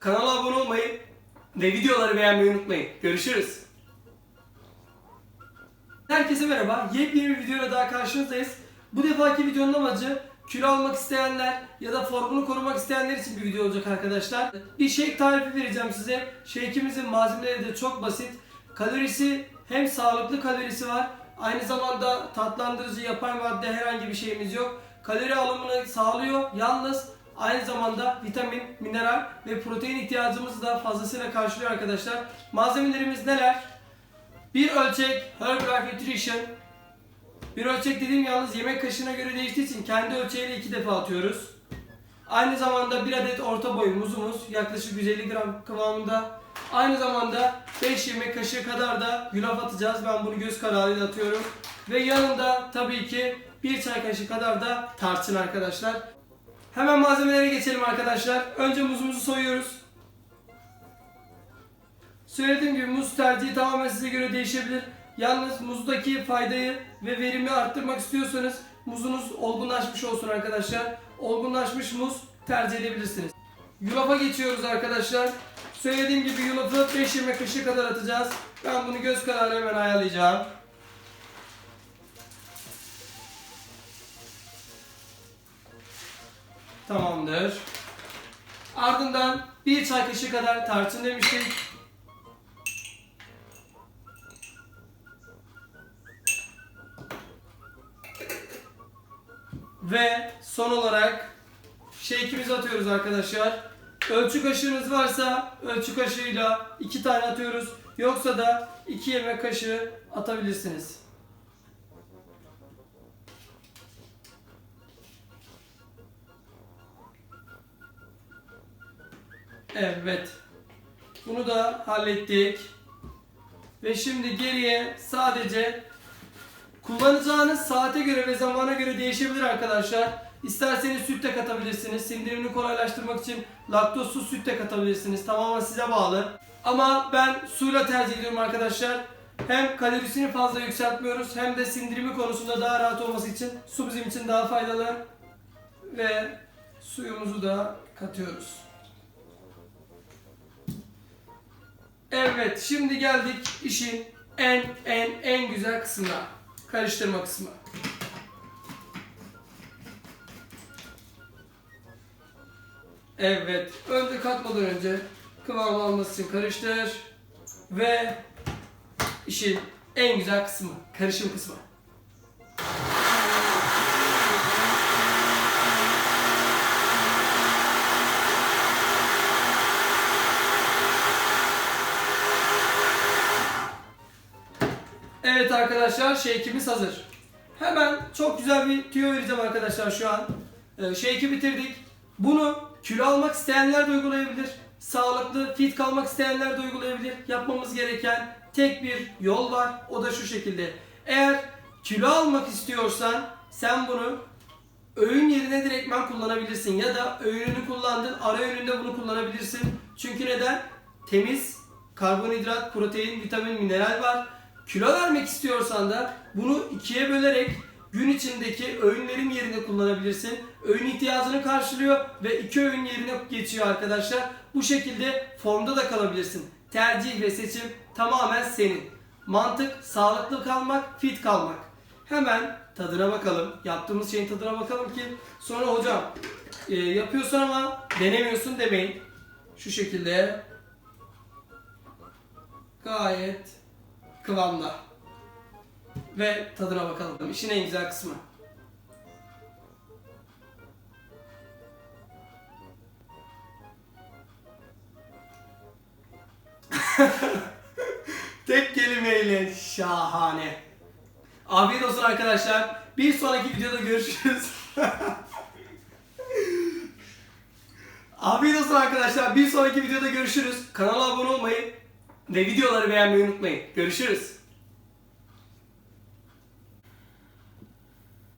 Kanala abone olmayı ve videoları beğenmeyi unutmayın. Görüşürüz. Herkese merhaba. Yepyeni bir videoyla daha karşınızdayız. Bu defaki videonun amacı kilo almak isteyenler ya da formunu korumak isteyenler için bir video olacak arkadaşlar. Bir shake tarifi vereceğim size. Shake'imizin malzemeleri de çok basit. Kalorisi hem sağlıklı kalorisi var. Aynı zamanda tatlandırıcı yapay madde herhangi bir şeyimiz yok. Kalori alımını sağlıyor. Yalnız aynı zamanda vitamin, mineral ve protein ihtiyacımızı da fazlasıyla karşılıyor arkadaşlar. Malzemelerimiz neler? Bir ölçek Herbalife Nutrition. Bir ölçek dediğim yalnız yemek kaşığına göre değiştiği için kendi ölçeğiyle iki defa atıyoruz. Aynı zamanda bir adet orta boy muzumuz yaklaşık 150 gram kıvamında. Aynı zamanda 5 yemek kaşığı kadar da yulaf atacağız. Ben bunu göz kararıyla atıyorum. Ve yanında tabii ki bir çay kaşığı kadar da tarçın arkadaşlar. Hemen malzemelere geçelim arkadaşlar. Önce muzumuzu soyuyoruz. Söylediğim gibi muz tercihi tamamen size göre değişebilir. Yalnız muzdaki faydayı ve verimi arttırmak istiyorsanız muzunuz olgunlaşmış olsun arkadaşlar. Olgunlaşmış muz tercih edebilirsiniz. Yulafa geçiyoruz arkadaşlar. Söylediğim gibi yulafı 5 yemek kaşığı kadar atacağız. Ben bunu göz kararı hemen ayarlayacağım. Tamamdır. Ardından bir çay kaşığı kadar tarçın demiştik. Ve son olarak shake'imizi atıyoruz arkadaşlar. Ölçü kaşığınız varsa ölçü kaşığıyla iki tane atıyoruz. Yoksa da iki yemek kaşığı atabilirsiniz. Evet. Bunu da hallettik. Ve şimdi geriye sadece kullanacağınız saate göre ve zamana göre değişebilir arkadaşlar. İsterseniz süt de katabilirsiniz. Sindirimini kolaylaştırmak için laktozsuz süt de katabilirsiniz. Tamamen size bağlı. Ama ben suyla tercih ediyorum arkadaşlar. Hem kalorisini fazla yükseltmiyoruz hem de sindirimi konusunda daha rahat olması için su bizim için daha faydalı. Ve suyumuzu da katıyoruz. Evet, şimdi geldik işin en en en güzel kısmına. Karıştırma kısmı. Evet, önce katmadan önce kıvam alması için karıştır ve işin en güzel kısmı, karışım kısmı. Evet arkadaşlar shake'imiz hazır. Hemen çok güzel bir tüyo vereceğim arkadaşlar şu an. Ee, shake'i bitirdik. Bunu kilo almak isteyenler de uygulayabilir. Sağlıklı, fit kalmak isteyenler de uygulayabilir. Yapmamız gereken tek bir yol var. O da şu şekilde. Eğer kilo almak istiyorsan sen bunu öğün yerine direktmen kullanabilirsin. Ya da öğününü kullandın, ara öğününde bunu kullanabilirsin. Çünkü neden? Temiz, karbonhidrat, protein, vitamin, mineral var. Kilo vermek istiyorsan da bunu ikiye bölerek gün içindeki öğünlerin yerine kullanabilirsin. Öğün ihtiyacını karşılıyor ve iki öğün yerine geçiyor arkadaşlar. Bu şekilde formda da kalabilirsin. Tercih ve seçim tamamen senin. Mantık sağlıklı kalmak, fit kalmak. Hemen tadına bakalım. Yaptığımız şeyin tadına bakalım ki sonra hocam e, yapıyorsun ama denemiyorsun demeyin. Şu şekilde gayet kıvamda. Ve tadına bakalım. İşin en güzel kısmı. Tek kelimeyle şahane. Afiyet olsun arkadaşlar. Bir sonraki videoda görüşürüz. Afiyet olsun arkadaşlar. Bir sonraki videoda görüşürüz. Kanala abone olmayı ve videoları beğenmeyi unutmayın. Görüşürüz.